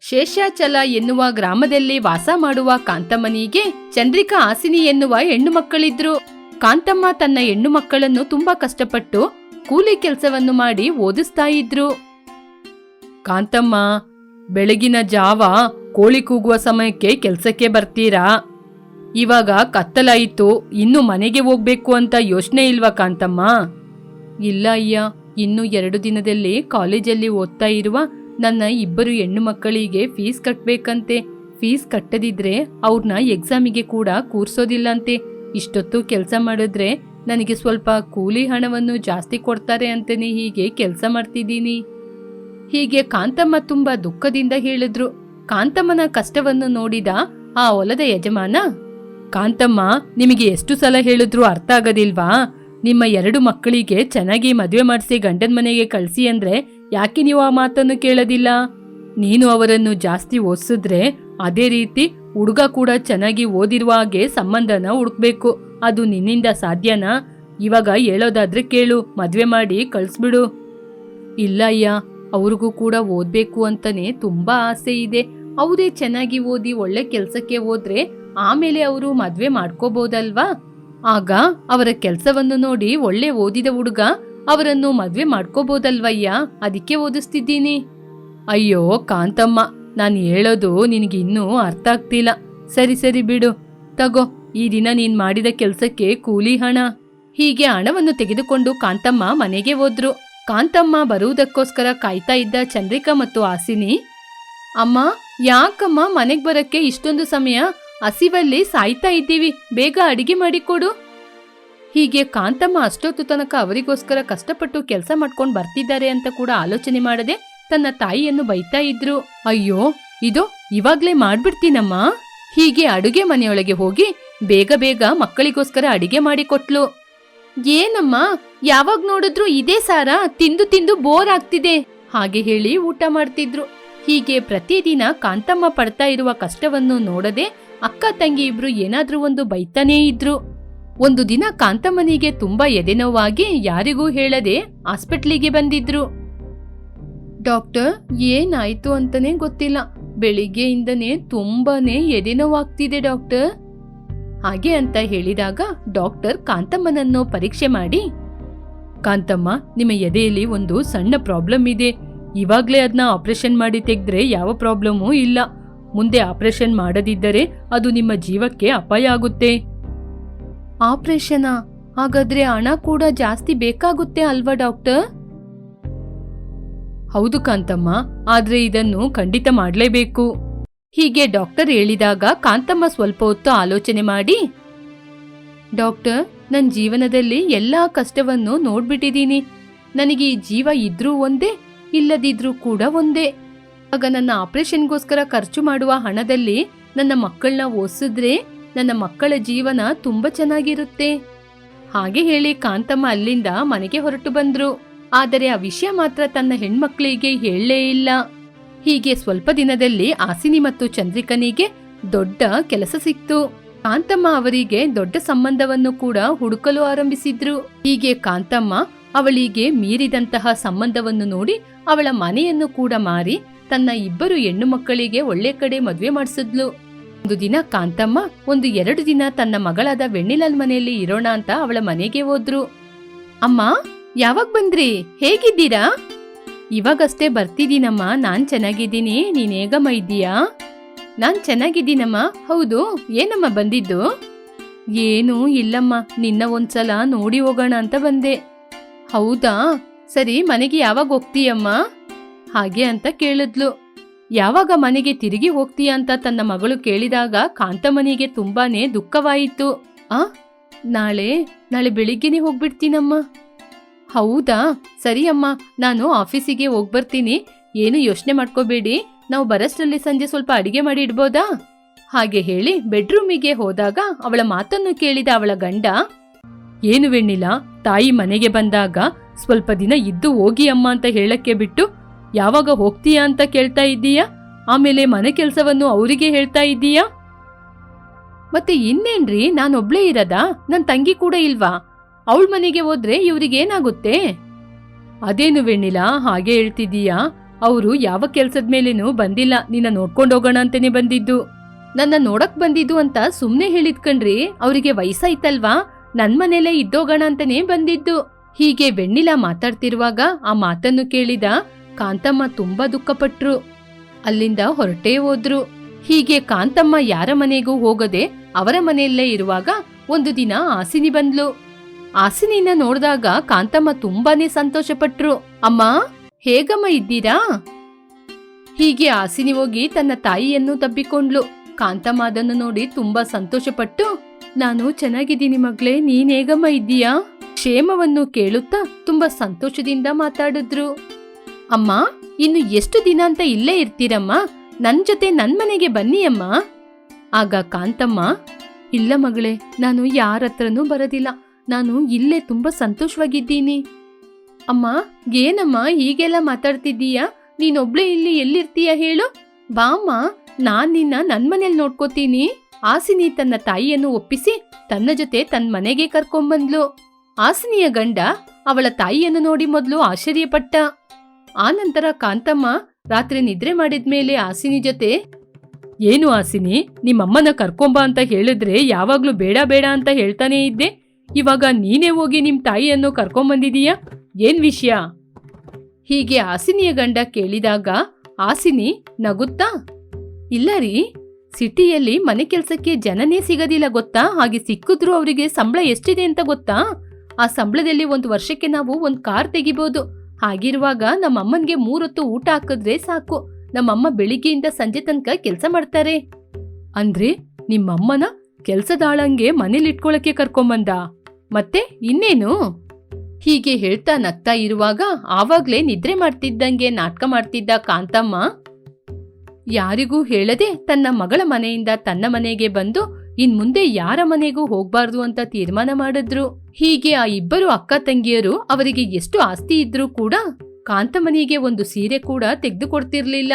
ಶೇಷಾಚಲ ಎನ್ನುವ ಗ್ರಾಮದಲ್ಲಿ ವಾಸ ಮಾಡುವ ಕಾಂತಮ್ಮನಿಗೆ ಚಂದ್ರಿಕಾ ಹಾಸಿನಿ ಎನ್ನುವ ಹೆಣ್ಣು ಮಕ್ಕಳಿದ್ರು. ಕಾಂತಮ್ಮ ತನ್ನ ಹೆಣ್ಣು ಮಕ್ಕಳನ್ನು ತುಂಬಾ ಕಷ್ಟಪಟ್ಟು ಕೂಲಿ ಕೆಲಸವನ್ನು ಮಾಡಿ ಓದಿಸ್ತಾ ಇದ್ರು. ಕಾಂತಮ್ಮ, ಬೆಳಗಿನ ಜಾವ ಕೋಳಿ ಕೂಗುವ ಸಮಯಕ್ಕೆ ಕೆಲಸಕ್ಕೆ ಬರ್ತೀರಾ? ಇವಾಗ ಕತ್ತಲಾಯಿತು, ಇನ್ನು ಮನೆಗೆ ಹೋಗ್ಬೇಕು ಅಂತ ಯೋಚನೆ ಇಲ್ವಾ ಕಾಂತಮ್ಮ? ಇಲ್ಲ ಅಯ್ಯ, ಇನ್ನು ಎರಡು ದಿನದಲ್ಲಿ ಕಾಲೇಜಲ್ಲಿ ಓದ್ತಾ ಇರುವ ನನ್ನ ಇಬ್ಬರು ಹೆಣ್ಣು ಮಕ್ಕಳಿಗೆ ಫೀಸ್ ಕಟ್ಟಬೇಕಂತೆ ಫೀಸ್ ಕಟ್ಟದಿದ್ರೆ ಅವ್ರನ್ನ ಎಕ್ಸಾಮಿಗೆ ಕೂಡ ಕೂರಿಸೋದಿಲ್ಲಂತೆ. ಇಷ್ಟೊತ್ತು ಕೆಲಸ ಮಾಡಿದ್ರೆ ನನಗೆ ಸ್ವಲ್ಪ ಕೂಲಿ ಹಣವನ್ನು ಜಾಸ್ತಿ ಕೊಡ್ತಾರೆ ಅಂತನೇ ಹೀಗೆ ಕೆಲಸ ಮಾಡ್ತಿದ್ದೀನಿ. ಹೀಗೆ ಕಾಂತಮ್ಮ ತುಂಬಾ ದುಃಖದಿಂದ ಹೇಳಿದ್ರು. ಕಾಂತಮ್ಮನ ಕಷ್ಟವನ್ನು ನೋಡಿದ ಆ ಹೊಲದ ಯಜಮಾನ, ಕಾಂತಮ್ಮ, ನಿಮಗೆ ಎಷ್ಟು ಸಲ ಹೇಳಿದ್ರು ಅರ್ಥ ಆಗೋದಿಲ್ವಾ? ನಿಮ್ಮ ಎರಡು ಮಕ್ಕಳಿಗೆ ಚೆನ್ನಾಗಿ ಮದುವೆ ಮಾಡಿಸಿ ಗಂಡನ ಮನೆಗೆ ಕಳಿಸಿ ಅಂದ್ರೆ ಯಾಕೆ ನೀವು ಆ ಮಾತನ್ನು ಕೇಳೋದಿಲ್ಲ? ನೀನು ಅವರನ್ನು ಜಾಸ್ತಿ ಓದಿಸಿದ್ರೆ ಅದೇ ರೀತಿ ಹುಡುಗ ಕೂಡ ಚೆನ್ನಾಗಿ ಓದಿರುವ ಹಾಗೆ ಸಂಬಂಧನ ಹುಡುಕ್ಬೇಕು. ಅದು ನಿನ್ನಿಂದ ಸಾಧ್ಯನಾ? ಇವಾಗ ಹೇಳೋದಾದ್ರೆ ಕೇಳು, ಮದುವೆ ಮಾಡಿ ಕಳಿಸ್ಬಿಡು. ಇಲ್ಲ ಅಯ್ಯ, ಅವ್ರಿಗೂ ಕೂಡ ಓದಬೇಕು ಅಂತಲೇ ತುಂಬಾ ಆಸೆ ಇದೆ. ಅವರೇ ಚೆನ್ನಾಗಿ ಓದಿ ಒಳ್ಳೆ ಕೆಲಸಕ್ಕೆ ಹೋದ್ರೆ ಆಮೇಲೆ ಅವರು ಮದುವೆ ಮಾಡ್ಕೋಬೋದಲ್ವಾ? ಆಗ ಅವರ ಕೆಲಸವನ್ನು ನೋಡಿ ಒಳ್ಳೆ ಓದಿದ ಹುಡುಗ ಅವರನ್ನು ಮದ್ವೆ ಮಾಡ್ಕೋಬಹುದಲ್ವಯ್ಯ ಅದಕ್ಕೆ ಓದಿಸ್ತಿದ್ದೀನಿ. ಅಯ್ಯೋ, ಕಾಂತಮ್ಮ, ನಾನು ಹೇಳೋದು ನಿನಗೆ ಇನ್ನೂ ಅರ್ಥ ಆಗ್ತಿಲ್ಲ. ಸರಿ ಸರಿ ಬಿಡು. ತಗೋ, ಈ ದಿನ ನೀನ್ ಮಾಡಿದ ಕೆಲ್ಸಕ್ಕೆ ಕೂಲಿ ಹಣ. ಹೀಗೆ ಹಣವನ್ನು ತೆಗೆದುಕೊಂಡು ಕಾಂತಮ್ಮ ಮನೆಗೆ ಹೋದ್ರು. ಕಾಂತಮ್ಮ ಬರುವುದಕ್ಕೋಸ್ಕರ ಕಾಯ್ತಾ ಇದ್ದ ಚಂದ್ರಿಕಾ ಮತ್ತು ಹಾಸಿನಿ, ಅಮ್ಮ, ಯಾಕಮ್ಮ ಮನೆಗ್ ಬರಕ್ಕೆ ಇಷ್ಟೊಂದು ಸಮಯ? ಹಸಿವಲ್ಲಿ ಸಾಯ್ತಾ ಇದ್ದೀವಿ. ಬೇಗ ಅಡಿಗೆ ಮಾಡಿಕೊಡು ಹೀಗೆ ಕಾಂತಮ್ಮ ಅಷ್ಟೊತ್ತು ತನಕ ಅವರಿಗೋಸ್ಕರ ಕಷ್ಟಪಟ್ಟು ಕೆಲಸ ಮಾಡ್ಕೊಂಡು ಬರ್ತಿದ್ದಾರೆ ಅಂತ ಕೂಡ ಆಲೋಚನೆ ಮಾಡದೆ ತನ್ನ ತಾಯಿಯನ್ನು ಬೈತಾ ಇದ್ರು. ಅಯ್ಯೋ, ಇದು ಇವಾಗ್ಲೇ ಮಾಡ್ಬಿಡ್ತೀನಮ್ಮ. ಹೀಗೆ ಅಡುಗೆ ಮನೆಯೊಳಗೆ ಹೋಗಿ ಬೇಗ ಬೇಗ ಮಕ್ಕಳಿಗೋಸ್ಕರ ಅಡಿಗೆ ಮಾಡಿಕೊಟ್ಲು ಏನಮ್ಮ, ಯಾವಾಗ ನೋಡಿದ್ರು ಇದೇ ಸಾರ, ತಿಂದು ತಿಂದು ಬೋರ್ ಆಗ್ತಿದೆ, ಹಾಗೆ ಹೇಳಿ ಊಟ ಮಾಡ್ತಿದ್ರು. ಹೀಗೆ ಪ್ರತಿದಿನ ಕಾಂತಮ್ಮ ಪಡ್ತಾ ಇರುವ ಕಷ್ಟವನ್ನು ನೋಡದೆ ಅಕ್ಕ ತಂಗಿ ಇಬ್ರು ಏನಾದ್ರೂ ಒಂದು ಬೈತಾನೇ ಇದ್ರು. ಒಂದು ದಿನ ಕಾಂತಮ್ಮನಿಗೆ ತುಂಬಾ ಎದೆನೋವಾಗಿ ಯಾರಿಗೂ ಹೇಳದೆ ಹಾಸ್ಪಿಟ್ಲಿಗೆ ಬಂದಿದ್ರು. ಡಾಕ್ಟರ್, ಏನಾಯ್ತು ಅಂತಾನೆ ಗೊತ್ತಿಲ್ಲ. ಬೆಳಿಗ್ಗೆಯಿಂದನೇ ತುಂಬಾನೇ ಎದೆನೋವಾಗ್ತಿದೆ ಡಾಕ್ಟರ್. ಹಾಗೆ ಅಂತ ಹೇಳಿದಾಗ ಡಾಕ್ಟರ್ ಕಾಂತಮ್ಮನನ್ನು ಪರೀಕ್ಷೆ ಮಾಡಿ, ಕಾಂತಮ್ಮ, ನಿಮ್ಮ ಎದೆಯಲ್ಲಿ ಒಂದು ಸಣ್ಣ ಪ್ರಾಬ್ಲಮ್ ಇದೆ. ಇವಾಗ್ಲೇ ಅದನ್ನ ಆಪರೇಷನ್ ಮಾಡಿ ತೆಗೆದ್ರೆ ಯಾವ ಪ್ರಾಬ್ಲಮೂ ಇಲ್ಲ. ಮುಂದೆ ಆಪರೇಷನ್ ಮಾಡದಿದ್ದರೆ ಅದು ನಿಮ್ಮ ಜೀವಕ್ಕೆ ಅಪಾಯ ಆಗುತ್ತೆ. ಆಪರೇಷನಾ? ಹಾಗಾದ್ರೆ ಹಣ ಕೂಡ ಜಾಸ್ತಿ ಬೇಕಾಗುತ್ತೆ ಅಲ್ವಾ ಡಾಕ್ಟರ್? ಹೌದು ಕಾಂತಮ್ಮ, ಆದ್ರೆ ಇದನ್ನು ಖಂಡಿತ ಮಾಡಲೇಬೇಕು. ಹೀಗೆ ಡಾಕ್ಟರ್ ಹೇಳಿದಾಗ ಕಾಂತಮ್ಮ ಸ್ವಲ್ಪ ಹೊತ್ತು ಆಲೋಚನೆ ಮಾಡಿ, ಡಾಕ್ಟರ್ ನನ್ನ ಜೀವನದಲ್ಲಿ ಎಲ್ಲಾ ಕಷ್ಟವನ್ನು ನೋಡ್ಬಿಟ್ಟಿದ್ದೀನಿ. ನನಗೆ ಈ ಜೀವ ಇದ್ರೂ ಒಂದೇ, ಇಲ್ಲದಿದ್ರೂ ಕೂಡ ಒಂದೇ. ಆಗ ನನ್ನ ಆಪರೇಷನ್ಗೋಸ್ಕರ ಖರ್ಚು ಮಾಡುವ ಹಣದಲ್ಲಿ ನನ್ನ ಮಕ್ಕಳನ್ನ ಓದಿಸಿದ್ರೆ ನನ್ನ ಮಕ್ಕಳ ಜೀವನ ತುಂಬಾ ಚೆನ್ನಾಗಿರುತ್ತೆ. ಹಾಗೆ ಹೇಳಿ ಕಾಂತಮ್ಮ ಅಲ್ಲಿಂದ ಮನೆಗೆ ಹೊರಟು ಬಂದ್ರು. ಆದರೆ ಆ ವಿಷಯ ಮಾತ್ರ ತನ್ನ ಹೆಣ್ಮಕ್ಳಿಗೆ ಹೇಳಲೇ ಇಲ್ಲ. ಹೀಗೆ ಸ್ವಲ್ಪ ದಿನದಲ್ಲಿ ಆಸಿನಿ ಮತ್ತು ಚಂದ್ರಿಕನಿಗೆ ದೊಡ್ಡ ಕೆಲಸ ಸಿಕ್ತು. ಕಾಂತಮ್ಮ ಅವರಿಗೆ ದೊಡ್ಡ ಸಂಬಂಧವನ್ನು ಕೂಡ ಹುಡುಕಲು ಆರಂಭಿಸಿದ್ರು. ಹೀಗೆ ಕಾಂತಮ್ಮ ಅವಳಿಗೆ ಮೀರಿದಂತಹ ಸಂಬಂಧವನ್ನು ನೋಡಿ ಅವಳ ಮನೆಯನ್ನು ಕೂಡ ಮಾರಿ ತನ್ನ ಇಬ್ಬರು ಹೆಣ್ಣು ಮಕ್ಕಳಿಗೆ ಒಳ್ಳೆ ಕಡೆ ಮದುವೆ ಮಾಡಿಸಿದ್ಲು. ಒಂದು ದಿನ ಕಾಂತಮ್ಮ ಒಂದು ಎರಡು ದಿನ ತನ್ನ ಮಗಳಾದ ವೆಣ್ಣಿಲಾಲ್ ಮನೆಯಲ್ಲಿ ಇರೋಣ ಅಂತ ಅವಳ ಮನೆಗೆ ಹೋದ್ರು. ಅಮ್ಮ, ಯಾವಾಗ ಬಂದ್ರಿ? ಹೇಗಿದ್ದೀರಾ? ಇವಾಗಷ್ಟೇ ಬರ್ತಿದ್ದೀನಮ್ಮ, ನಾನ್ ಚೆನ್ನಾಗಿದ್ದೀನಿ. ನೀನ್ ಹೇಗಮ್ಮ ಇದ್ದೀಯಾ? ನಾನ್ ಚೆನ್ನಾಗಿದ್ದೀನಮ್ಮ. ಹೌದು, ಏನಮ್ಮ ಬಂದಿದ್ದು? ಏನು ಇಲ್ಲಮ್ಮ, ನಿನ್ನ ಒಂದ್ಸಲ ನೋಡಿ ಹೋಗೋಣ ಅಂತ ಬಂದೆ. ಹೌದಾ? ಸರಿ, ಮನೆಗೆ ಯಾವಾಗ ಹೋಗ್ತೀಯಮ್ಮ? ಹಾಗೆ ಅಂತ ಕೇಳಿದ್ಲು. ಯಾವಾಗ ಮನೆಗೆ ತಿರುಗಿ ಹೋಗ್ತೀಯ ಅಂತ ತನ್ನ ಮಗಳು ಕೇಳಿದಾಗ ಕಾಂತಮನಿಗೆ ತುಂಬಾನೇ ದುಃಖವಾಯಿತು. ಆ? ನಾಳೆ ನಾಳೆ ಬೆಳಿಗ್ಗೆನೆ ಹೋಗ್ಬಿಡ್ತೀನಮ್ಮ. ಹೌದಾ? ಸರಿ ಅಮ್ಮ, ನಾನು ಆಫೀಸಿಗೆ ಹೋಗ್ಬರ್ತೀನಿ. ಏನು ಯೋಚನೆ ಮಾಡ್ಕೋಬೇಡಿ. ನಾವು ಬರಷ್ಟರಲ್ಲಿ ಸಂಜೆ ಸ್ವಲ್ಪ ಅಡಿಗೆ ಮಾಡಿ ಇಡ್ಬೋದಾ? ಹಾಗೆ ಹೇಳಿ ಬೆಡ್ರೂಮಿಗೆ ಹೋದಾಗ ಅವಳ ಮಾತನ್ನು ಕೇಳಿದ ಅವಳ ಗಂಡ, ಏನು ವೆಣ್ಣಿಲ್ಲ ತಾಯಿ ಮನೆಗೆ ಬಂದಾಗ ಸ್ವಲ್ಪ ದಿನ ಇದ್ದು ಹೋಗಿ ಅಮ್ಮ ಅಂತ ಹೇಳಕ್ಕೆ ಬಿಟ್ಟು ಯಾವಾಗ ಹೋಗ್ತೀಯಾ ಅಂತ ಕೇಳ್ತಾ ಇದ್ದೀಯಾ? ಆಮೇಲೆ ಮನೆ ಕೆಲಸವನ್ನು ಅವರಿಗೆ ಹೇಳ್ತಾ ಇದ್ದೀಯಾ? ಮತ್ತೆ ಇನ್ನೇನ್ರಿ? ನಾನೊಬ್ಳೇ ಇರದಾ? ನನ್ನ ತಂಗಿ ಕೂಡ ಇಲ್ವಾ? ಅವಳ ಮನೆಗೆ ಹೋದ್ರೆ ಇವ್ರಿಗೇನಾಗುತ್ತೆ ಅದೇನು ವೆಣ್ಣಿಲ, ಹಾಗೆ ಹೇಳ್ತಿದ್ದೀಯಾ? ಅವರು ಯಾವ ಕೆಲಸದ ಮೇಲೇನೂ ಬಂದಿಲ್ಲ. ನಿನ್ನ ನೋಡ್ಕೊಂಡು ಹೋಗೋಣ ಅಂತಾನೆ ಬಂದಿದ್ದು. ನನ್ನ ನೋಡಕ್ ಬಂದಿದ್ದು ಅಂತ ಸುಮ್ಮನೆ ಹೇಳಿದ್ ಕಣ್ರಿ. ಅವರಿಗೆ ವಯಸ್ಸಾಯ್ತಲ್ವಾ? ನನ್ ಮನೇಲೆ ಇದ್ದೋಗೋಣ ಅಂತಾನೆ ಬಂದಿದ್ದು. ಹೀಗೆ ವೆಣ್ಣಿಲ ಮಾತಾಡ್ತಿರುವಾಗ ಆ ಮಾತನ್ನು ಕೇಳಿದ ಕಾಂತಮ್ಮ ತುಂಬಾ ದುಃಖಪಟ್ರು. ಅಲ್ಲಿಂದ ಹೊರಟೇ ಹೋದ್ರು. ಹೀಗೆ ಕಾಂತಮ್ಮ ಯಾರ ಮನೆಗೂ ಹೋಗದೆ ಅವರ ಮನೆಯಲ್ಲೇ ಇರುವಾಗ ಒಂದು ದಿನ ಆಸಿನಿ ಬಂದ್ಲು. ಆಸಿನಿನ ನೋಡಿದಾಗ ಕಾಂತಮ್ಮ ತುಂಬಾನೇ ಸಂತೋಷಪಟ್ರು. ಅಮ್ಮ, ಹೇಗಮ್ಮ ಇದ್ದೀರಾ? ಹೀಗೆ ಆಸಿನಿ ಹೋಗಿ ತನ್ನ ತಾಯಿಯನ್ನು ತಬ್ಬಿಕೊಂಡ್ಲು. ಕಾಂತಮ್ಮ ಅದನ್ನು ನೋಡಿ ತುಂಬಾ ಸಂತೋಷಪಟ್ಟು, ನಾನು ಚೆನ್ನಾಗಿದ್ದೀನಿ ಮಗ್ಳೇ, ನೀನ್ ಹೇಗಮ್ಮ ಇದ್ದೀಯಾ? ಕ್ಷೇಮವನ್ನು ಕೇಳುತ್ತಾ ತುಂಬಾ ಸಂತೋಷದಿಂದ ಮಾತಾಡಿದ್ರು. ಅಮ್ಮ, ಇನ್ನು ಎಷ್ಟು ದಿನ ಅಂತ ಇಲ್ಲೇ ಇರ್ತೀರಮ್ಮ? ನನ್ ಜೊತೆ ನನ್ ಮನೆಗೆ ಬನ್ನಿ ಅಮ್ಮ. ಆಗ ಕಾಂತಮ್ಮ, ಇಲ್ಲ ಮಗಳೇ, ನಾನು ಯಾರ ಹತ್ರನೂ ಬರೋದಿಲ್ಲ. ನಾನು ಇಲ್ಲೇ ತುಂಬಾ ಸಂತೋಷವಾಗಿದ್ದೀನಿ. ಅಮ್ಮ, ಏನಮ್ಮ ಹೀಗೆಲ್ಲ ಮಾತಾಡ್ತಿದ್ದೀಯಾ? ನೀನೊಬ್ಳೆ ಇಲ್ಲಿ ಎಲ್ಲಿರ್ತೀಯ ಹೇಳು? ಬಾಮ್ಮ ನಾನ್ ನಿನ್ನ ನನ್ ಮನೇಲಿ ನೋಡ್ಕೋತೀನಿ. ಆಸಿನಿ ತನ್ನ ತಾಯಿಯನ್ನು ಒಪ್ಪಿಸಿ ತನ್ನ ಜೊತೆ ತನ್ನ ಮನೆಗೆ ಕರ್ಕೊಂಬಂದ್ಲು. ಆಸಿನಿಯ ಗಂಡ ಅವಳ ತಾಯಿಯನ್ನು ನೋಡಿ ಮೊದಲು ಆಶ್ಚರ್ಯಪಟ್ಟ. ಆನಂತರ ಕಾಂತಮ್ಮ ರಾತ್ರಿ ನಿದ್ರೆ ಮಾಡಿದ್ಮೇಲೆ ಆಸಿನಿ ಜೊತೆ, ಏನು ಆಸಿನಿ, ನಿಮ್ಮಮ್ಮನ ಕರ್ಕೊಂಬ ಅಂತ ಹೇಳಿದ್ರೆ ಯಾವಾಗ್ಲೂ ಬೇಡ ಬೇಡ ಅಂತ ಹೇಳ್ತಾನೇ ಇದ್ದೆ. ಇವಾಗ ನೀನೇ ಹೋಗಿ ನಿಮ್ಮ ತಾಯಿಯನ್ನು ಕರ್ಕೊಂಬಂದಿದೀಯಾ? ಏನ್ ವಿಷಯ? ಹೀಗೆ ಆಸಿನಿಯ ಗಂಡ ಕೇಳಿದಾಗ, ಆಸಿನಿ, ನಗುತ್ತಾ? ಇಲ್ಲ ರೀ. ಸಿಟಿಯಲ್ಲಿ ಮನೆ ಕೆಲಸಕ್ಕೆ ಜನನೇ ಸಿಗದಿಲ್ಲ ಗೊತ್ತಾ? ಹಾಗೆ ಸಿಕ್ಕಿದ್ರು ಅವರಿಗೆ ಸಂಬಳ ಎಷ್ಟಿದೆ ಅಂತ ಗೊತ್ತಾ? ಆ ಸಂಬಳದಲ್ಲಿ ಒಂದು ವರ್ಷಕ್ಕೆ ನಾವು ಒಂದು ಕಾರ್ ತೆಗಿಬೋದು. ಹಾಗಿರುವಾಗ ನಮ್ಮಮ್ಮನ್ಗೆ ಮೂರೊತ್ತು ಊಟ ಹಾಕಿದ್ರೆ ಸಾಕು. ನಮ್ಮಮ್ಮ ಬೆಳಿಗ್ಗೆಯಿಂದ ಸಂಜೆ ತನಕ ಕೆಲಸ ಮಾಡ್ತಾರೆ. ಅಂದ್ರೆ ನಿಮ್ಮಮ್ಮನ ಕೆಲ್ಸದಾಳಂಗೆ ಮನೇಲಿ ಇಟ್ಕೊಳಕ್ಕೆ ಕರ್ಕೊಂಬಂದ? ಮತ್ತೆ ಇನ್ನೇನು? ಹೀಗೆ ಹೇಳ್ತಾ ನಗ್ತಾ ಇರುವಾಗ ಆವಾಗ್ಲೇ ನಿದ್ರೆ ಮಾಡ್ತಿದ್ದಂಗೆ ನಾಟಕ ಮಾಡ್ತಿದ್ದ ಕಾಂತಮ್ಮ, ಯಾರಿಗೂ ಹೇಳದೆ ತನ್ನ ಮಗಳ ಮನೆಯಿಂದ ತನ್ನ ಮನೆಗೆ ಬಂದು ಇನ್ ಮುಂದೆ ಯಾರ ಮನೆಗೂ ಹೋಗ್ಬಾರ್ದು ಅಂತ ತೀರ್ಮಾನ ಮಾಡಿದ್ರು. ಹೀಗೆ ಆ ಇಬ್ಬರು ಅಕ್ಕ ತಂಗಿಯರು ಅವರಿಗೆ ಎಷ್ಟು ಆಸ್ತಿ ಇದ್ರೂ ಕೂಡ ಕಾಂತಮನಿಗೆ ಒಂದು ಸೀರೆ ಕೂಡ ತೆಗೆದುಕೊಡ್ತಿರ್ಲಿಲ್ಲ.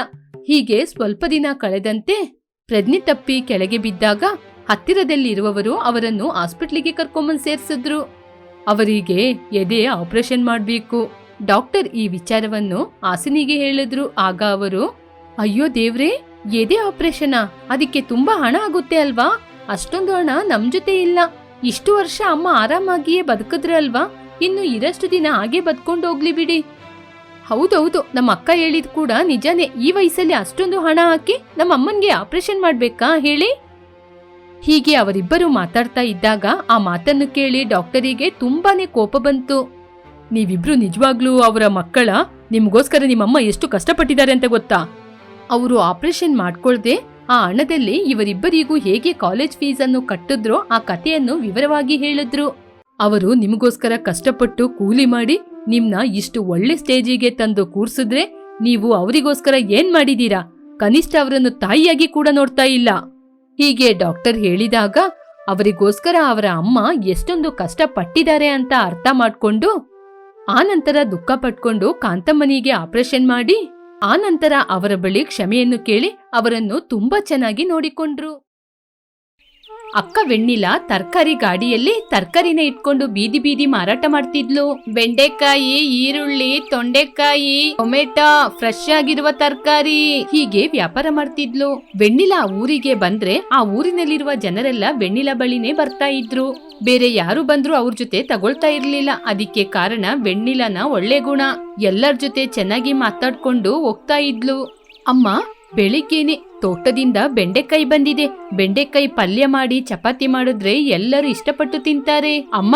ಹೀಗೆ ಸ್ವಲ್ಪ ದಿನ ಕಳೆದಂತೆ ಪ್ರಜ್ಞೆ ತಪ್ಪಿ ಕೆಳಗೆ ಬಿದ್ದಾಗ ಹತ್ತಿರದಲ್ಲಿರುವವರು ಅವರನ್ನು ಆಸ್ಪಿಟ್ಲಿಗೆ ಕರ್ಕೊಂಬಂದ್ ಸೇರ್ಸಿದ್ರು. ಅವರಿಗೆ ಎದೆ ಆಪರೇಷನ್ ಮಾಡ್ಬೇಕು. ಡಾಕ್ಟರ್ ಈ ವಿಚಾರವನ್ನು ಆಸಿನಿಗೆ ಹೇಳಿದ್ರು. ಆಗ ಅವರು, ಅಯ್ಯೋ ದೇವ್ರೆ, ಎದೆ ಆಪರೇಷನಾ? ಅದಕ್ಕೆ ತುಂಬಾ ಹಣ ಆಗುತ್ತೆ ಅಲ್ವಾ? ಅಷ್ಟೊಂದು ಹಣ ನಮ್ ಜೊತೆ ಇಲ್ಲ. ಇಷ್ಟು ವರ್ಷ ಅಮ್ಮ ಆರಾಮಾಗಿಯೇ ಬದುಕಿದ್ರಲ್ವಾ? ಇನ್ನು ಇರಷ್ಟು ದಿನ ಹಾಗೆ ಬದ್ಕೊಂಡು ಹೋಗ್ಲಿ ಬಿಡಿ. ಹೌದೌದು ನಮ್ಮ ಅಕ್ಕ ಹೇಳಿದ್ ಕೂಡ ನಿಜಾನೇ. ಈ ವಯಸ್ಸಲ್ಲಿ ಅಷ್ಟೊಂದು ಹಣ ಹಾಕಿ ನಮ್ಮ ಅಮ್ಮನ್ಗೆ ಆಪರೇಷನ್ ಮಾಡ್ಬೇಕಾ ಹೇಳಿ? ಹೀಗೆ ಅವರಿಬ್ಬರು ಮಾತಾಡ್ತಾ ಇದ್ದಾಗ ಆ ಮಾತನ್ನು ಕೇಳಿ ಡಾಕ್ಟರಿಗೆ ತುಂಬಾನೇ ಕೋಪ ಬಂತು. ನೀವಿಬ್ರು ನಿಜವಾಗ್ಲೂ ಅವರ ಮಕ್ಕಳ? ನಿಮ್ಗೋಸ್ಕರ ನಿಮ್ಮಮ್ಮ ಎಷ್ಟು ಕಷ್ಟಪಟ್ಟಿದ್ದಾರೆ ಅಂತ ಗೊತ್ತಾ? ಅವರು ಆಪರೇಷನ್ ಮಾಡ್ಕೊಳ್ದೆ ಆ ಹಣದಲ್ಲಿ ಇವರಿಬ್ಬರಿಗೂ ಹೇಗೆ ಕಾಲೇಜ್ ಫೀಸ್ ಅನ್ನು ಕಟ್ಟಿದ್ರೋ ಆ ಕಥೆಯನ್ನು ವಿವರವಾಗಿ ಹೇಳಿದ್ರು. ಅವರು ನಿಮಗೋಸ್ಕರ ಕಷ್ಟಪಟ್ಟು ಕೂಲಿ ಮಾಡಿ ನಿಮ್ನ ಇಷ್ಟು ಒಳ್ಳೆ ಸ್ಟೇಜಿಗೆ ತಂದು ಕೂರ್ಸಿದ್ರೆ ನೀವು ಅವರಿಗೋಸ್ಕರ ಏನ್ ಮಾಡಿದೀರಾ? ಕನಿಷ್ಠ ಅವರನ್ನು ತಾಯಿಯಾಗಿ ಕೂಡ ನೋಡ್ತಾ ಇಲ್ಲ. ಹೀಗೆ ಡಾಕ್ಟರ್ ಹೇಳಿದಾಗ ಅವರಿಗೋಸ್ಕರ ಅವರ ಅಮ್ಮ ಎಷ್ಟೊಂದು ಕಷ್ಟ ಪಟ್ಟಿದ್ದಾರೆ ಅಂತ ಅರ್ಥ ಮಾಡ್ಕೊಂಡು ನಂತರ ದುಃಖ ಪಟ್ಕೊಂಡು ಕಾಂತಮ್ಮನಿಗೆ ಆಪರೇಷನ್ ಮಾಡಿ ಆನಂತರ ಅವರ ಬಳಿ ಕ್ಷಮೆಯನ್ನು ಕೇಳಿ ಅವರನ್ನು ತುಂಬಾ ಚೆನ್ನಾಗಿ ನೋಡಿಕೊಂಡ್ರು. ಅಕ್ಕ ವೆಣ್ಣಿಲ ತರಕಾರಿ ಗಾಡಿಯಲ್ಲಿ ತರಕಾರಿನ ಇಟ್ಕೊಂಡು ಬೀದಿ ಬೀದಿ ಮಾರಾಟ ಮಾಡ್ತಿದ್ಲು. ಬೆಂಡೆಕಾಯಿ, ಈರುಳ್ಳಿ, ತೊಂಡೆಕಾಯಿ, ಟೊಮೆಟೊ ಫ್ರೆಶ್ ಆಗಿರುವ ತರಕಾರಿ ಹೀಗೆ ವ್ಯಾಪಾರ ಮಾಡ್ತಿದ್ಲು. ವೆಣ್ಣಿಲ ಊರಿಗೆ ಬಂದ್ರೆ ಆ ಊರಿನಲ್ಲಿರುವ ಜನರೆಲ್ಲ ವೆಣ್ಣಿಲ ಬಳಿನೇ ಬರ್ತಾ ಇದ್ರು. ಬೇರೆ ಯಾರು ಬಂದ್ರು ಅವ್ರ ಜೊತೆ ತಗೊಳ್ತಾ ಇರ್ಲಿಲ್ಲ. ಅದಕ್ಕೆ ಕಾರಣ ವೆಣ್ಣಿಲನ ಒಳ್ಳೆ ಗುಣ. ಎಲ್ಲರ ಜೊತೆ ಚೆನ್ನಾಗಿ ಮಾತಾಡ್ಕೊಂಡು ಹೋಗ್ತಾ ಇದ್ಲು. ಅಮ್ಮ ಬೆಳಿಗ್ಗೆನೆ ತೋಟದಿಂದ ಬೆಂಡೆಕಾಯಿ ಬಂದಿದೆ. ಬೆಂಡೆಕಾಯಿ ಪಲ್ಯ ಮಾಡಿ, ಚಪಾತಿ ಮಾಡಿದ್ರೆ ಎಲ್ಲರೂ ಇಷ್ಟಪಟ್ಟು ತಿಂತಾರೆ. ಅಮ್ಮ,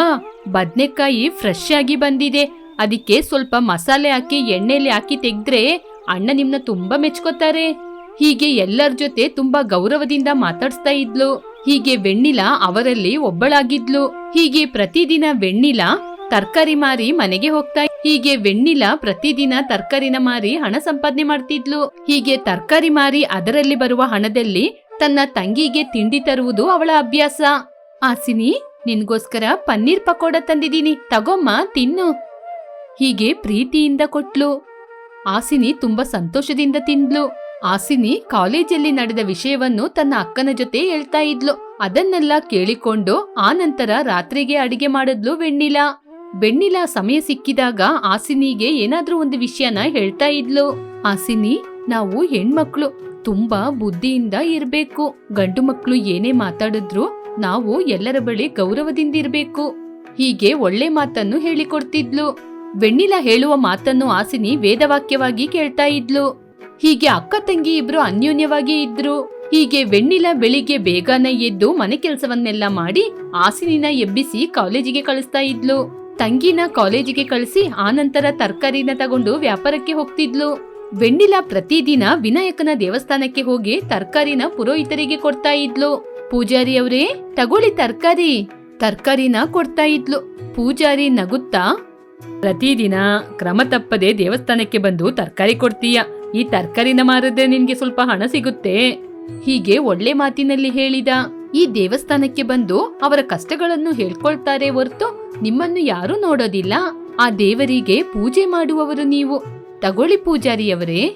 ಬದ್ನೆಕಾಯಿ ಫ್ರೆಶ್ ಆಗಿ ಬಂದಿದೆ. ಅದಕ್ಕೆ ಸ್ವಲ್ಪ ಮಸಾಲೆ ಹಾಕಿ, ಎಣ್ಣೆಲಿ ಹಾಕಿ ತೆಗ್ದ್ರೆ ಅಣ್ಣ ನಿಮ್ನ ತುಂಬಾ ಮೆಚ್ಕೋತಾರೆ. ಹೀಗೆ ಎಲ್ಲರ ಜೊತೆ ತುಂಬಾ ಗೌರವದಿಂದ ಮಾತಾಡ್ಸ್ತಾ ಇದ್ಲು. ಹೀಗೆ ವೆಣ್ಣಿಲ ಅವರಲ್ಲಿ ಒಬ್ಬಳಾಗಿದ್ಲು. ಹೀಗೆ ಪ್ರತಿದಿನ ವೆಣ್ಣಿಲ ತರಕಾರಿ ಮಾರಿ ಮನೆಗೆ ಹೋಗ್ತಾ ಹೀಗೆ ವೆಣ್ಣಿಲ ಪ್ರತಿದಿನ ತರಕಾರಿನ ಮಾರಿ ಹಣ ಸಂಪಾದನೆ ಮಾಡ್ತಿದ್ಲು. ಹೀಗೆ ತರಕಾರಿ ಮಾರಿ ಅದರಲ್ಲಿ ಬರುವ ಹಣದಲ್ಲಿ ತನ್ನ ತಂಗಿಗೆ ತಿಂಡಿ ತರುವುದು ಅವಳ ಅಭ್ಯಾಸ. ಆಸಿನಿ, ನಿನ್ಗೋಸ್ಕರ ಪನ್ನೀರ್ ಪಕೋಡ ತಂದಿದೀನಿ ತಗೊಮ್ಮ, ತಿನ್ನು. ಹೀಗೆ ಪ್ರೀತಿಯಿಂದ ಕೊಟ್ಲು. ಆಸಿನಿ ತುಂಬಾ ಸಂತೋಷದಿಂದ ತಿಂದ್ಲು. ಆಸಿನಿ ಕಾಲೇಜಲ್ಲಿ ನಡೆದ ವಿಷಯವನ್ನು ತನ್ನ ಅಕ್ಕನ ಜೊತೆ ಹೇಳ್ತಾ ಇದ್ಲು. ಅದನ್ನೆಲ್ಲ ಕೇಳಿಕೊಂಡು ಆ ನಂತರ ರಾತ್ರಿಗೆ ಅಡಿಗೆ ಮಾಡಿದ್ಲು ವೆಣ್ಣಿಲ. ಬೆಣ್ಣಿಲ ಸಮಯ ಸಿಕ್ಕಿದಾಗ ಆಸಿನಿಗೆ ಏನಾದ್ರೂ ಒಂದು ವಿಷಯನ ಹೇಳ್ತಾ ಇದ್ಲು. ಆಸಿನಿ, ನಾವು ಹೆಣ್ಮಕ್ಳು, ತುಂಬಾ ಬುದ್ಧಿಯಿಂದ ಇರ್ಬೇಕು. ಗಂಡು ಮಕ್ಳು ಏನೇ ಮಾತಾಡಿದ್ರು ನಾವು ಎಲ್ಲರ ಬಳಿ ಗೌರವದಿಂದ ಇರ್ಬೇಕು. ಹೀಗೆ ಒಳ್ಳೆ ಮಾತನ್ನು ಹೇಳಿಕೊಡ್ತಿದ್ಲು. ಬೆಣ್ಣಿಲ ಹೇಳುವ ಮಾತನ್ನು ಆಸಿನಿ ವೇದವಾಕ್ಯವಾಗಿ ಕೇಳ್ತಾ ಇದ್ಲು. ಹೀಗೆ ಅಕ್ಕ ತಂಗಿ ಇಬ್ರು ಅನ್ಯೋನ್ಯವಾಗಿ ಇದ್ರು. ಹೀಗೆ ವೆಣ್ಣಿಲ ಬೆಳಿಗ್ಗೆ ಬೇಗನೆ ಎದ್ದು ಮನೆ ಕೆಲಸವನ್ನೆಲ್ಲ ಮಾಡಿ ಆಸಿನಿನ ಎಬ್ಬಿಸಿ ಕಾಲೇಜಿಗೆ ಕಳಿಸ್ತಾ ಇದ್ಲು. ತಂಗಿನ ಕಾಲೇಜಿಗೆ ಕಳಿಸಿ ಆನಂತರ ತರಕಾರಿನ ತಗೊಂಡು ವ್ಯಾಪಾರಕ್ಕೆ ಹೋಗ್ತಿದ್ಲು. ವೆಣ್ಣಿಲಾ ಪ್ರತಿದಿನ ವಿನಾಯಕನ ದೇವಸ್ಥಾನಕ್ಕೆ ಹೋಗಿ ತರಕಾರಿನ ಪುರೋಹಿತರಿಗೆ ಕೊಡ್ತಾ ಇದ್ಲು. ಪೂಜಾರಿ ಅವರೇ, ತಗೊಳ್ಳಿ ತರಕಾರಿ. ತರಕಾರಿನ ಕೊಡ್ತಾ ಇದ್ಲು. ಪೂಜಾರಿ ನಗುತ್ತಾ, ಪ್ರತಿದಿನ ಕ್ರಮ ತಪ್ಪದೆ ದೇವಸ್ಥಾನಕ್ಕೆ ಬಂದು ತರಕಾರಿ ಕೊಡ್ತೀಯ. ಈ ತರಕಾರಿನ ಮಾರಿದ್ರೆ ನಿನ್ಗೆ ಸ್ವಲ್ಪ ಹಣ ಸಿಗುತ್ತೆ. ಹೀಗೆ ಒಳ್ಳೆ ಮಾತಿನಲ್ಲಿ ಹೇಳಿದ. ಈ ದೇವಸ್ಥಾನಕ್ಕೆ ಬಂದು ಅವರ ಕಷ್ಟಗಳನ್ನು ಹೇಳ್ಕೊಳ್ತಾರೆ ಹೊರತು ನಿಮ್ಮನ್ನು ಯಾರೂ ನೋಡೋದಿಲ್ಲ. ಆ ದೇವರಿಗೆ ಪೂಜೆ ಮಾಡುವವರು ನೀವು. ತಗೊಳ್ಳಿ ಪೂಜಾರಿಯವರೇ.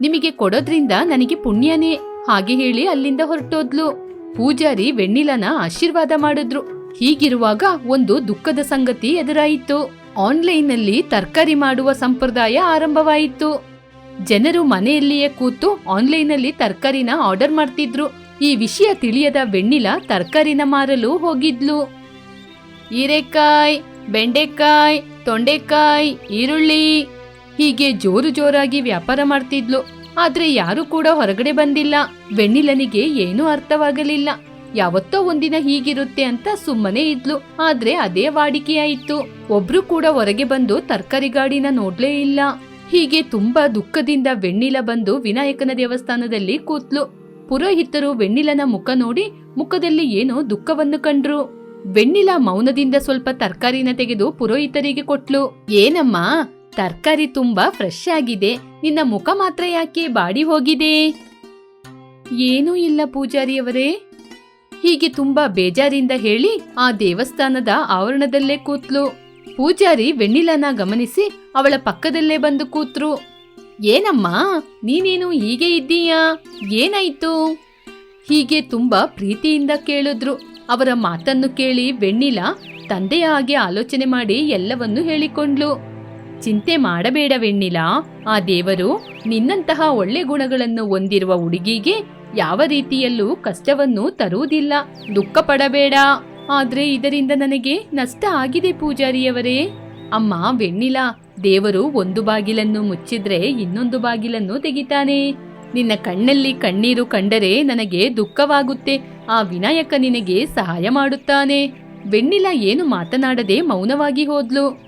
ನಿಮಗೆ ಕೊಡೋದ್ರಿಂದ ನನಗೆ ಪುಣ್ಯನೇ. ಹಾಗೆ ಹೇಳಿ ಅಲ್ಲಿಂದ ಹೊರಟೋದ್ಲು. ಪೂಜಾರಿ ವೆಣ್ಣಿಲನ ಆಶೀರ್ವಾದ ಮಾಡಿದ್ರು. ಹೀಗಿರುವಾಗ ಒಂದು ದುಃಖದ ಸಂಗತಿ ಎದುರಾಯಿತು. ಆನ್ಲೈನ್ನಲ್ಲಿ ತರಕಾರಿ ಮಾಡುವ ಸಂಪ್ರದಾಯ ಆರಂಭವಾಯಿತು. ಜನರು ಮನೆಯಲ್ಲಿಯೇ ಕೂತು ಆನ್ಲೈನ್ನಲ್ಲಿ ತರಕಾರಿನ ಆರ್ಡರ್ ಮಾಡ್ತಿದ್ರು. ಈ ವಿಷಯ ತಿಳಿಯದ ವೆಣ್ಣಿಲ ತರಕಾರಿನ ಮಾರಲು ಹೋಗಿದ್ಲು. ಹೀರೆಕಾಯ್, ಬೆಂಡೆಕಾಯಿ, ತೊಂಡೆಕಾಯಿ, ಈರುಳ್ಳಿ. ಹೀಗೆ ಜೋರು ಜೋರಾಗಿ ವ್ಯಾಪಾರ ಮಾಡ್ತಿದ್ಲು. ಆದ್ರೆ ಯಾರು ಕೂಡ ಹೊರಗಡೆ ಬಂದಿಲ್ಲ. ವೆಣ್ಣಿಲನಿಗೆ ಏನೂ ಅರ್ಥವಾಗಲಿಲ್ಲ. ಯಾವತ್ತೋ ಒಂದಿನ ಹೀಗಿರುತ್ತೆ ಅಂತ ಸುಮ್ಮನೆ ಇದ್ಲು. ಆದ್ರೆ ಅದೇ ವಾಡಿಕೆಯಾಯಿತು. ಒಬ್ರು ಕೂಡ ಹೊರಗೆ ಬಂದು ತರಕಾರಿ ಗಾಡಿನ ನೋಡ್ಲೇ ಇಲ್ಲ. ಹೀಗೆ ತುಂಬಾ ದುಃಖದಿಂದ ವೆಣ್ಣಿಲ ಬಂದು ವಿನಾಯಕನ ದೇವಸ್ಥಾನದಲ್ಲಿ ಕೂತ್ಲು. ಪುರೋಹಿತರು ವೆಣ್ಣಿಲನ ಮುಖ ನೋಡಿ ಮುಖದಲ್ಲಿ ಏನೋ ದುಃಖವನ್ನು ಕಂಡ್ರು. ವೆಣ್ಣಿಲ ಮೌನದಿಂದ ಸ್ವಲ್ಪ ತರಕಾರಿನ ತೆಗೆದು ಪುರೋಹಿತರಿಗೆ ಕೊಟ್ಲು. ಏನಮ್ಮ? ತರಕಾರಿ ತುಂಬಾ ಫ್ರೆಶ್ ಆಗಿದೆ. ನಿನ್ನ ಮುಖ ಮಾತ್ರ ಯಾಕೆ ಬಾಡಿ ಹೋಗಿದೆ? ಏನೂ ಇಲ್ಲ ಪೂಜಾರಿಯವರೇ. ಹೀಗೆ ತುಂಬಾ ಬೇಜಾರಿಂದ ಹೇಳಿ ಆ ದೇವಸ್ಥಾನದ ಆವರಣದಲ್ಲೇ ಕೂತ್ಲು. ಪೂಜಾರಿ ವೆನ್ನಿಲನ ಗಮನಿಸಿ ಅವಳ ಪಕ್ಕದಲ್ಲೇ ಬಂದು ಕೂತ್ರು. ಏನಮ್ಮ? ನೀನೇನು ಹೀಗೆ ಇದ್ದೀಯಾ? ಏನಾಯ್ತು? ಹೀಗೆ ತುಂಬಾ ಪ್ರೀತಿಯಿಂದ ಕೇಳಿದ್ರು. ಅವರ ಮಾತನ್ನು ಕೇಳಿ ವೆಣ್ಣಿಲ ತಂದೆಯ ಹಾಗೆ ಆಲೋಚನೆ ಮಾಡಿ ಎಲ್ಲವನ್ನೂ ಹೇಳಿಕೊಂಡ್ಲು. ಚಿಂತೆ ಮಾಡಬೇಡ ವೆಣ್ಣಿಲ, ಆ ದೇವರು ನಿನ್ನಂತಹ ಒಳ್ಳೆ ಗುಣಗಳನ್ನು ಹೊಂದಿರುವ ಹುಡುಗಿಗೆ ಯಾವ ರೀತಿಯಲ್ಲೂ ಕಷ್ಟವನ್ನು ತರುವುದಿಲ್ಲ. ದುಃಖ ಪಡಬೇಡ ಆದ್ರೆ ಇದರಿಂದ ನನಗೆ ನಷ್ಟ ಆಗಿದೆ ಪೂಜಾರಿಯವರೇ. ಅಮ್ಮ ವೆಣ್ಣಿಲ, ದೇವರು ಒಂದು ಬಾಗಿಲನ್ನು ಮುಚ್ಚಿದ್ರೆ ಇನ್ನೊಂದು ಬಾಗಿಲನ್ನು ತೆಗಿತಾನೆ. ನಿನ್ನ ಕಣ್ಣಲ್ಲಿ ಕಣ್ಣೀರು ಕಂಡರೆ ನನಗೆ ದುಃಖವಾಗುತ್ತೆ. ಆ ವಿನಾಯಕ ನಿನಗೆ ಸಹಾಯ ಮಾಡುತ್ತಾನೆ. ವೆಣ್ಣಿಲ ಏನು ಮಾತನಾಡದೆ ಮೌನವಾಗಿ ಹೋದ್ಲು.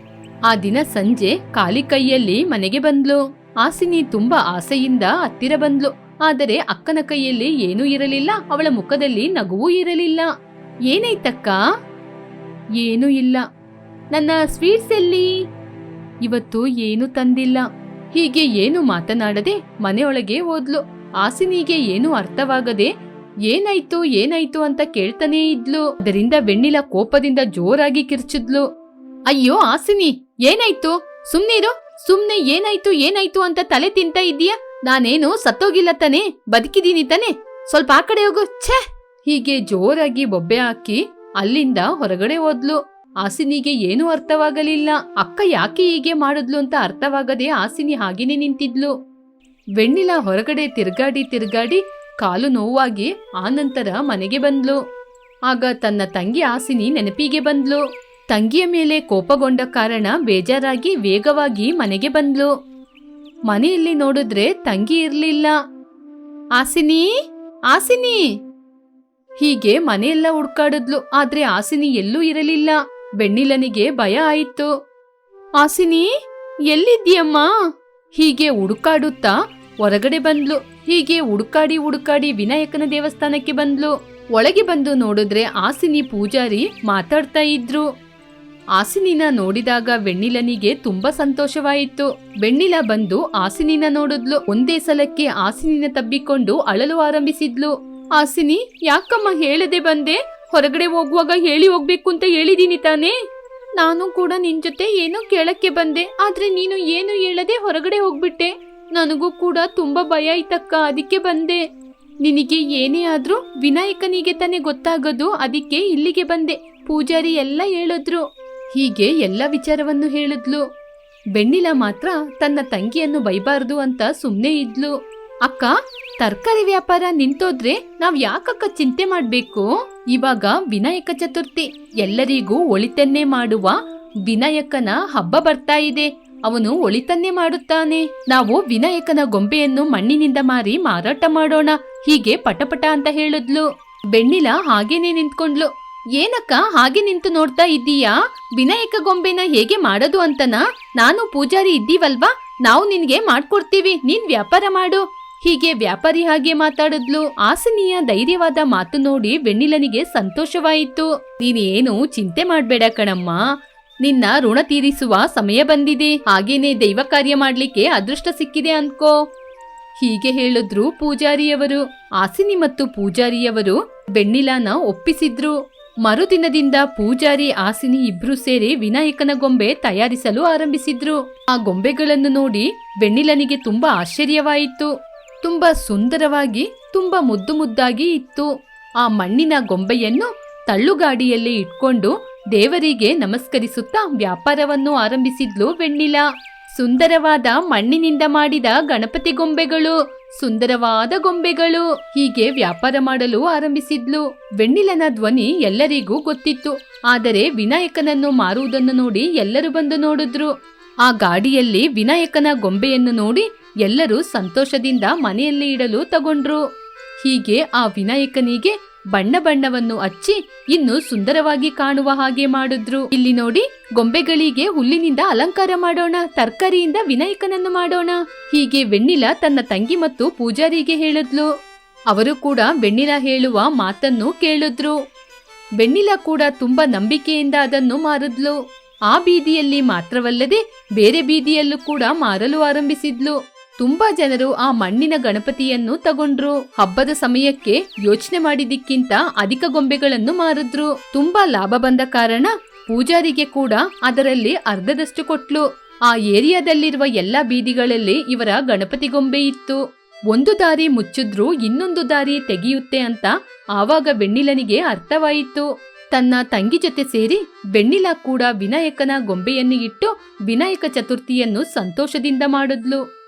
ಆ ದಿನ ಸಂಜೆ ಖಾಲಿ ಕೈಯಲ್ಲಿ ಮನೆಗೆ ಬಂದ್ಲು. ಆಸಿನಿ ತುಂಬಾ ಆಸೆಯಿಂದ ಹತ್ತಿರ ಬಂದ್ಲು. ಆದರೆ ಅಕ್ಕನ ಕೈಯಲ್ಲಿ ಏನೂ ಇರಲಿಲ್ಲ. ಅವಳ ಮುಖದಲ್ಲಿ ನಗುವೂ ಇರಲಿಲ್ಲ. ಏನಾಯ್ತಕ್ಕ? ಏನೂ ಇಲ್ಲ. ನನ್ನ ಸ್ವೀಟ್ಸ್ ಎಲ್ಲಿ? ಇವತ್ತು ಏನು ತಂದಿಲ್ಲ. ಹೀಗೆ ಏನು ಮಾತನಾಡದೆ ಮನೆಯೊಳಗೆ ಹೋದ್ಲು. ಆಸಿನಿಗೆ ಏನು ಅರ್ಥವಾಗದೆ ಏನಾಯ್ತು ಏನಾಯ್ತು ಅಂತ ಕೇಳ್ತಾನೇ ಇದ್ಲು. ಅದರಿಂದ ಬೆಣ್ಣಿಲ ಕೋಪದಿಂದ ಜೋರಾಗಿ ಕಿರ್ಚಿದ್ಲು. ಅಯ್ಯೋ, ಆಸಿನಿ, ಏನಾಯ್ತು? ಸುಮ್ನಿರು ಸುಮ್ನೆ ಏನಾಯ್ತು ಏನಾಯ್ತು ಅಂತ ತಲೆ ತಿಂತ ಇದ್ದೀಯ? ನಾನೇನು ಸತ್ತೋಗಿಲ್ಲ ತಾನೆ? ಬದುಕಿದೀನಿ ತಾನೆ? ಸ್ವಲ್ಪ ಆ ಕಡೆ ಹೋಗು. ಛೇ! ಹೀಗೆ ಜೋರಾಗಿ ಬೊಬ್ಬೆ ಹಾಕಿ ಅಲ್ಲಿಂದ ಹೊರಗಡೆ ಹೋದ್ಲು. ಆಸಿನಿಗೆ ಏನೂ ಅರ್ಥವಾಗಲಿಲ್ಲ. ಅಕ್ಕ ಯಾಕೆ ಹೀಗೆ ಮಾಡಿದ್ಲು ಅಂತ ಅರ್ಥವಾಗದೆ ಆಸಿನಿ ಹಾಗೇನೆ ನಿಂತಿದ್ಲು. ಬೆಣ್ಣಿಲ ಹೊರಗಡೆ ತಿರ್ಗಾಡಿ ತಿರ್ಗಾಡಿ ಕಾಲು ನೋವಾಗಿ ಆನಂತರ ಮನೆಗೆ ಬಂದ್ಲು. ಆಗ ತನ್ನ ತಂಗಿ ಆಸಿನಿ ನೆನಪಿಗೆ ಬಂದ್ಲು. ತಂಗಿಯ ಮೇಲೆ ಕೋಪಗೊಂಡ ಕಾರಣ ಬೇಜಾರಾಗಿ ವೇಗವಾಗಿ ಮನೆಗೆ ಬಂದ್ಲು. ಮನೆಯಲ್ಲಿ ನೋಡಿದ್ರೆ ತಂಗಿ ಇರಲಿಲ್ಲ. ಆಸಿನಿ ಆಸಿನಿ! ಹೀಗೆ ಮನೆಯೆಲ್ಲ ಹುಡ್ಕಾಡಿದ್ಲು. ಆದ್ರೆ ಆಸಿನಿ ಎಲ್ಲೂ ಇರಲಿಲ್ಲ. ಬೆಣ್ಣಿಲನಿಗೆ ಭಯ ಆಯಿತು. ಆಸಿನಿ, ಎಲ್ಲಿದ್ದೀಯಮ್ಮ? ಹೀಗೆ ಹುಡುಕಾಡುತ್ತಾ ಹೊರಗಡೆ ಬಂದ್ಲು. ಹೀಗೆ ಹುಡುಕಾಡಿ ಹುಡುಕಾಡಿ ವಿನಾಯಕನ ದೇವಸ್ಥಾನಕ್ಕೆ ಬಂದ್ಲು. ಒಳಗೆ ಬಂದು ನೋಡಿದ್ರೆ ಆಸಿನಿ ಪೂಜಾರಿ ಮಾತಾಡ್ತಾ ಇದ್ರು. ಆಸಿನಿನ ನೋಡಿದಾಗ ವೆಣ್ಣಿಲನಿಗೆ ತುಂಬಾ ಸಂತೋಷವಾಯಿತು. ಬೆಣ್ಣಿಲ ಬಂದು ಆಸಿನಿನ ನೋಡಿದ್ಲು. ಒಂದೇ ಸಲಕ್ಕೆ ಆಸಿನಿನ ತಬ್ಬಿಕೊಂಡು ಅಳಲು ಆರಂಭಿಸಿದ್ಲು. ಆಸಿನಿ, ಯಾಕಮ್ಮ ಹೇಳದೆ ಬಂದೆ? ಹೊರಗಡೆ ಹೋಗುವಾಗ ಹೇಳಿ ಹೋಗ್ಬೇಕು ಅಂತ ಹೇಳಿದೀನಿ ತಾನೇ. ನಾನು ಕೂಡ ನಿನ್ ಜೊತೆ ಏನೋ ಕೇಳಕ್ಕೆ ಬಂದೆ. ಆದ್ರೆ ನೀನು ಏನು ಹೇಳದೆ ಹೊರಗಡೆ ಹೋಗ್ಬಿಟ್ಟೆ. ನನಗೂ ಕೂಡ ತುಂಬಾ ಭಯ ಇತ್ತಕ್ಕ ಅದಕ್ಕೆ ಬಂದೆ. ನಿನಗೆ ಏನೇ ಆದ್ರೂ ವಿನಾಯಕನಿಗೆ ತಾನೇ ಗೊತ್ತಾಗೋದು, ಅದಕ್ಕೆ ಇಲ್ಲಿಗೆ ಬಂದೆ. ಪೂಜಾರಿ ಎಲ್ಲ ಹೇಳಿದ್ರು. ಹೀಗೆ ಎಲ್ಲ ವಿಚಾರವನ್ನು ಹೇಳಿದ್ಲು. ಬೆಣ್ಣಿಲ ಮಾತ್ರ ತನ್ನ ತಂಗಿಯನ್ನು ಬೈಬಾರ್ದು ಅಂತ ಸುಮ್ಮನೆ ಇದ್ಲು. ಅಕ್ಕ, ತರಕಾರಿ ವ್ಯಾಪಾರ ನಿಂತೋದ್ರೆ ನಾವ್ ಯಾಕಕ್ಕ ಚಿಂತೆ ಮಾಡ್ಬೇಕು? ಇವಾಗ ವಿನಾಯಕ ಚತುರ್ಥಿ, ಎಲ್ಲರಿಗೂ ಒಳಿತನ್ನೇ ಮಾಡುವ ವಿನಾಯಕನ ಹಬ್ಬ ಬರ್ತಾ ಇದೆ. ಅವನು ಒಳಿತನ್ನೇ ಮಾಡುತ್ತಾನೆ. ನಾವು ವಿನಾಯಕನ ಗೊಂಬೆಯನ್ನು ಮಣ್ಣಿನಿಂದ ಮಾರಿ ಮಾರಾಟ ಮಾಡೋಣ. ಹೀಗೆ ಪಟಪಟ ಅಂತ ಹೇಳಿದ್ಲು. ಬೆಣ್ಣಿಲ ಹಾಗೇನೆ ನಿಂತ್ಕೊಂಡ್ಲು. ಏನಕ್ಕ, ಹಾಗೆ ನಿಂತು ನೋಡ್ತಾ ಇದ್ದೀಯಾ? ವಿನಾಯಕ ಗೊಂಬೆನ ಹೇಗೆ ಮಾಡೋದು ಅಂತನಾ? ನಾನು ಪೂಜಾರಿ ಇದ್ದೀವಲ್ವಾ? ನಾವು ನಿನ್ಗೆ ಮಾಡ್ಕೊಡ್ತೀವಿ. ನೀನ್ ವ್ಯಾಪಾರ ಮಾಡು. ಹೀಗೆ ವ್ಯಾಪಾರಿ ಹಾಗೆ ಮಾತಾಡಿದ್ಲು. ಆಸನೀಯ ಧೈರ್ಯವಾದ ಮಾತು ನೋಡಿ ಬೆಣ್ಣಿಲನಿಗೆ ಸಂತೋಷವಾಯಿತು. ನೀನೇನು ಚಿಂತೆ ಮಾಡ್ಬೇಡ ಕಣಮ್ಮ. ನಿನ್ನ ಋಣ ತೀರಿಸುವ ಸಮಯ ಬಂದಿದೆ. ಹಾಗೇನೆ ದೈವ ಕಾರ್ಯ ಮಾಡ್ಲಿಕ್ಕೆ ಅದೃಷ್ಟ ಸಿಕ್ಕಿದೆ ಅನ್ಕೋ. ಹೀಗೆ ಹೇಳಿದ್ರು ಪೂಜಾರಿಯವರು. ಆಸಿನಿ ಮತ್ತು ಪೂಜಾರಿಯವರು ಬೆಣ್ಣಿಲಾನ ಒಪ್ಪಿಸಿದ್ರು. ಮರುದಿನದಿಂದ ಪೂಜಾರಿ, ಆಸಿನಿ ಇಬ್ರು ಸೇರಿ ವಿನಾಯಕನ ಗೊಂಬೆ ತಯಾರಿಸಲು ಆರಂಭಿಸಿದ್ರು. ಆ ಗೊಂಬೆಗಳನ್ನು ನೋಡಿ ಬೆಣ್ಣಿಲನಿಗೆ ತುಂಬಾ ಆಶ್ಚರ್ಯವಾಯಿತು. ತುಂಬಾ ಸುಂದರವಾಗಿ, ತುಂಬಾ ಮುದ್ದು ಮುದ್ದಾಗಿ ಇತ್ತು. ಆ ಮಣ್ಣಿನ ಗೊಂಬೆಯನ್ನು ತಳ್ಳುಗಾಡಿಯಲ್ಲಿ ಇಟ್ಕೊಂಡು ದೇವರಿಗೆ ನಮಸ್ಕರಿಸುತ್ತಾ ವ್ಯಾಪಾರವನ್ನು ಆರಂಭಿಸಿದ್ಲು ವೆಣ್ಣಿಲ. ಸುಂದರವಾದ ಮಣ್ಣಿನಿಂದ ಮಾಡಿದ ಗಣಪತಿ ಗೊಂಬೆಗಳು, ಸುಂದರವಾದ ಗೊಂಬೆಗಳು ಹೀಗೆ ವ್ಯಾಪಾರ ಮಾಡಲು ಆರಂಭಿಸಿದ್ಲು. ವೆಣ್ಣಿಲನ ಧ್ವನಿ ಎಲ್ಲರಿಗೂ ಗೊತ್ತಿತ್ತು, ಆದರೆ ವಿನಾಯಕನನ್ನು ಮಾರುವುದನ್ನು ನೋಡಿ ಎಲ್ಲರೂ ಬಂದು ನೋಡಿದ್ರು. ಆ ಗಾಡಿಯಲ್ಲಿ ವಿನಾಯಕನ ಗೊಂಬೆಯನ್ನು ನೋಡಿ ಎಲ್ಲರೂ ಸಂತೋಷದಿಂದ ಮನೆಯಲ್ಲಿ ಇಡಲು ತಗೊಂಡ್ರು. ಹೀಗೆ ಆ ವಿನಾಯಕನಿಗೆ ಬಣ್ಣ ಬಣ್ಣವನ್ನು ಹಚ್ಚಿ ಇನ್ನು ಸುಂದರವಾಗಿ ಕಾಣುವ ಹಾಗೆ ಮಾಡಿದ್ರು. ಇಲ್ಲಿ ನೋಡಿ, ಗೊಂಬೆಗಳಿಗೆ ಹುಲ್ಲಿನಿಂದ ಅಲಂಕಾರ ಮಾಡೋಣ, ತರಕಾರಿಯಿಂದ ವಿನಾಯಕನನ್ನು ಮಾಡೋಣ. ಹೀಗೆ ವೆಣ್ಣಿಲ ತನ್ನ ತಂಗಿ ಮತ್ತು ಪೂಜಾರಿಗೆ ಹೇಳಿದ್ಲು. ಅವರು ಕೂಡ ಬೆಣ್ಣಿಲ ಹೇಳುವ ಮಾತನ್ನು ಕೇಳಿದ್ರು. ಬೆಣ್ಣಿಲ ಕೂಡ ತುಂಬಾ ನಂಬಿಕೆಯಿಂದ ಅದನ್ನು ಮಾರಿದ್ಲು. ಆ ಬೀದಿಯಲ್ಲಿ ಮಾತ್ರವಲ್ಲದೆ ಬೇರೆ ಬೀದಿಯಲ್ಲೂ ಕೂಡ ಮಾರಲು ಆರಂಭಿಸಿದ್ಲು. ತುಂಬಾ ಜನರು ಆ ಮಣ್ಣಿನ ಗಣಪತಿಯನ್ನು ತಗೊಂಡ್ರು. ಹಬ್ಬದ ಸಮಯಕ್ಕೆ ಯೋಚನೆ ಮಾಡಿದ್ದಕ್ಕಿಂತ ಅಧಿಕ ಗೊಂಬೆಗಳನ್ನು ಮಾರಿದ್ರು. ತುಂಬಾ ಲಾಭ ಬಂದ ಕಾರಣ ಪೂಜಾರಿಗೆ ಕೂಡ ಅದರಲ್ಲಿ ಅರ್ಧದಷ್ಟು ಕೊಟ್ಲು. ಆ ಏರಿಯಾದಲ್ಲಿರುವ ಎಲ್ಲ ಬೀದಿಗಳಲ್ಲಿ ಇವರ ಗಣಪತಿ ಗೊಂಬೆ ಇತ್ತು. ಒಂದು ದಾರಿ ಮುಚ್ಚಿದ್ರು ಇನ್ನೊಂದು ದಾರಿ ತೆಗೆಯುತ್ತೆ ಅಂತ ಆವಾಗ ಬೆಣ್ಣಿಲನಿಗೆ ಅರ್ಥವಾಯಿತು. ತನ್ನ ತಂಗಿ ಜೊತೆ ಸೇರಿ ಬೆಣ್ಣಿಲ ಕೂಡ ವಿನಾಯಕನ ಗೊಂಬೆಯನ್ನು ಇಟ್ಟು ವಿನಾಯಕ ಚತುರ್ಥಿಯನ್ನು ಸಂತೋಷದಿಂದ ಮಾಡಿದ್ಲು.